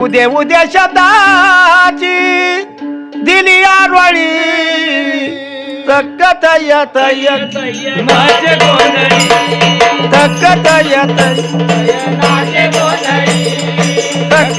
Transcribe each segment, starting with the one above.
उद्या उद्या शताची दिली आरवाळी. तक्क तय तय. नाचे गोंधळी तक्क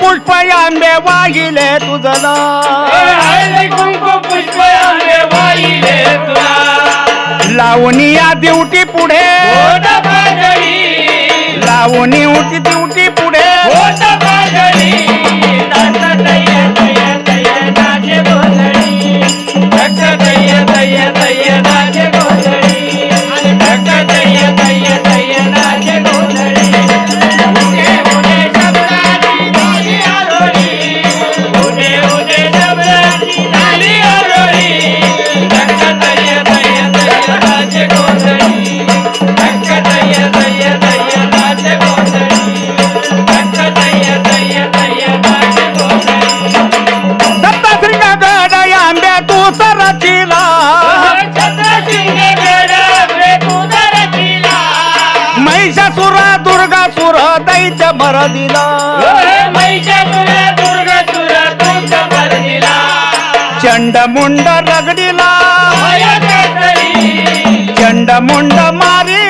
पुष्प आंबे वाहिले तुझला लावणी या दिवटी पुढे. लावणी ಮರದಿಲ ಚಂಡಮುಂಡ ರಗಡಿಲ ಚಂಡಮುಂಡ ಮಾರಿ